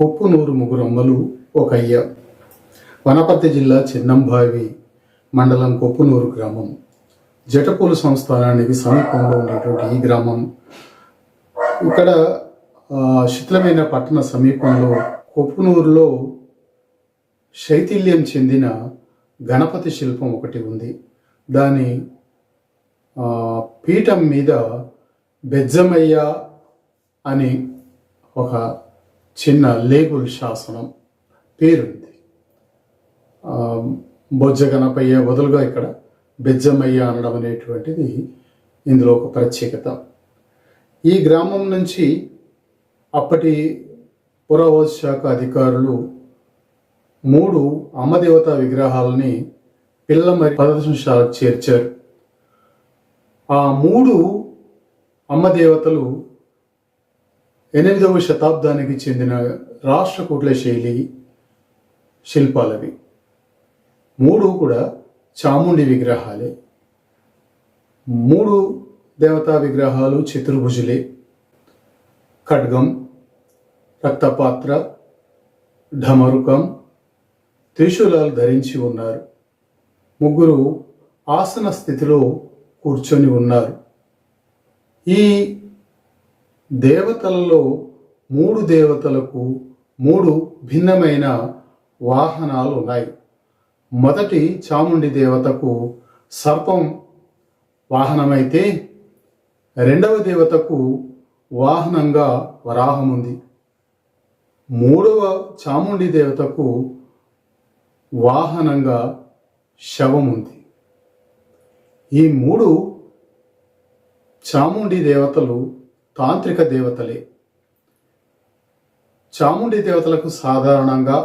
కొప్పునూరు ముగ్గురమ్మలు ఒక అయ్య వనపర్తి జిల్లా చిన్నంబావి మండలం కొప్పునూరు గ్రామం. జటపూలు సంస్థానానికి సమీపంలో ఉన్నటువంటి ఈ గ్రామం. ఇక్కడ శిథిలమైన పట్టణ సమీపంలో కొప్పునూరులో శైథిల్యం చెందిన గణపతి శిల్పం ఒకటి ఉంది. దాని పీఠం మీద బెజ్జమయ్య అని ఒక చిన్న లేబుల్ శాసనం పేరుంది. బొజ్జగనపయ్య వదులుగా ఇక్కడ బెజ్జమయ్య అనడం అనేటువంటిది ఇందులో ఒక ప్రత్యేకత. ఈ గ్రామం నుంచి అప్పటి పురావస్తు శాఖ అధికారులు మూడు అమ్మదేవత విగ్రహాలని పిల్లమరి ప్రదర్శనశాలకు చేర్చారు. ఆ మూడు అమ్మదేవతలు ఎనిమిదవ శతాబ్దానికి చెందిన రాష్ట్రకూట్ల శైలి శిల్పాలవి. మూడు కూడా చాముండి విగ్రహాలే. మూడు దేవతా విగ్రహాలు చతుర్భుజులే. ఖడ్గం రక్తపాత్ర ఢమరుకం త్రిశూలాలు ధరించి ఉన్నారు. ముగ్గురు ఆసన స్థితిలో కూర్చొని ఉన్నారు. ఈ దేవతలలో మూడు దేవతలకు మూడు భిన్నమైన వాహనాలు ఉన్నాయి. మొదటి చాముండి దేవతకు సర్పం వాహనమైతే రెండవ దేవతకు వాహనంగా వరాహం ఉంది మూడవ చాముండి దేవతకు వాహనంగా శవం ఉంది ఈ మూడు చాముండి దేవతలు తాంత్రిక దేవతలే. చాముండి దేవతలకు సాధారణంగా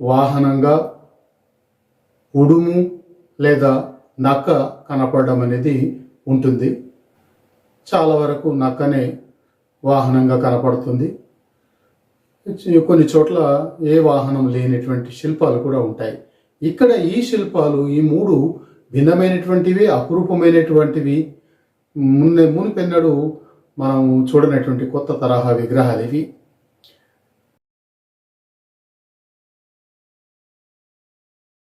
వాహనంగా ఉడుము లేదా నక్క కనపడడం అనేది ఉంటుంది. చాలా వరకు నక్కనే వాహనంగా కనపడుతుంది. కొన్ని చోట్ల ఏ వాహనం లేనటువంటి శిల్పాలు కూడా ఉంటాయి. ఇక్కడ ఈ శిల్పాలు ఈ మూడు భిన్నమైనటువంటివి అపురూపమైనటువంటివి. మున్నే మునిపెన్నడు మనం చూడనటువంటి కొత్త తరహా విగ్రహాలు ఇవి.